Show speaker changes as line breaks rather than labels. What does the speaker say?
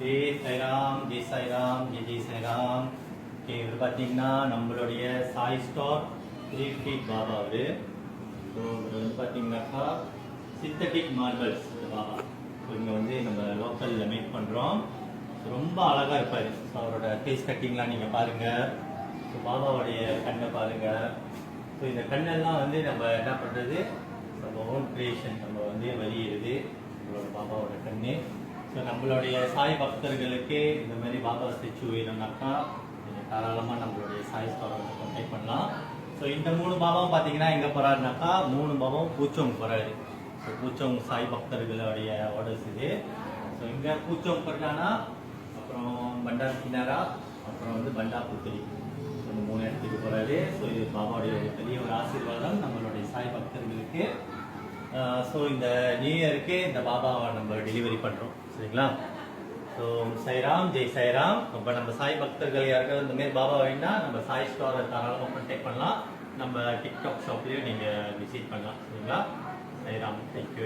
J Sairam ஜெய் சைராம் ஜெய் ஜெய் சைராம் ஓகே பார்த்தீங்கன்னா நம்மளுடைய Sai star three feet Baba அவரு ஸோ இவர் வந்து பார்த்தீங்கன்னாக்கா சிந்தட்டிக் மார்பல்ஸ் இந்த பாபா. இங்கே வந்து நம்ம லோக்கலில் மேக் பண்ணுறோம் ரொம்ப அழகாக இருப்பார். ஸோ அவரோட ஃபேஸ் கட்டிங்லாம் நீங்கள் பாருங்கள் ஸோ பாபாவுடைய கண்ணை பாருங்கள் ஸோ இந்த கண்ணெல்லாம் வந்து நம்ம என்ன பண்ணுறது நம்ம ஓன் கிரியேஷன் நம்ம வந்து வெளியிடுது நம்மளோட பாபாவோட கண்ணு. ஸோ நம்மளுடைய சாய் பக்தர்களுக்கு இந்த மாதிரி பாபா ஸ்டெச்சு வேணும்னாக்கா நீங்கள் தாராளமாக நம்மளுடைய சாய் ஸ்டோரை வந்து கான்டாக்ட் பண்ணலாம். ஸோ இந்த மூணு பாபாவும் பார்த்தீங்கன்னா எங்கே போகிறாருனாக்கா மூணு பாபாவும் பூச்சோங் போகிறாரு ஸோ பூச்சோங் சாய் பக்தர்களுடைய ஆர்டர்ஸ் இது. ஸோ இங்கே பூச்சோங் பட்டானா அப்புறம் பண்டார் கினாரா அப்புறம் வந்து பண்டா புத்திரி. இந்த மூணு இடத்துக்கு போகிறாரு ஸோ இது பாபாவுடைய ஒரு பெரிய ஒரு ஆசீர்வாதம் நம்மளுடைய சாய் பக்தர்களுக்கு. ஸோ இந்த நியூ இயருக்கு இந்த பாபாவை நம்ம டெலிவரி பண்ணுறோம் சரிங்களா? ஸோ சைராம் ஜெய் சைராம். இப்போ நம்ம சாய் பக்தர்கள் யாருக்காவது இந்த மாதிரி பாபா வேணா நம்ம சாய் ஸ்டோரை தாராளமாக கான்டாக்ட் பண்ணலாம். நம்ம டிக்டாக் ஷாப்லேயும் நீங்கள் விசிட் பண்ணலாம். சரிங்களா? சைராம் தேங்க்யூ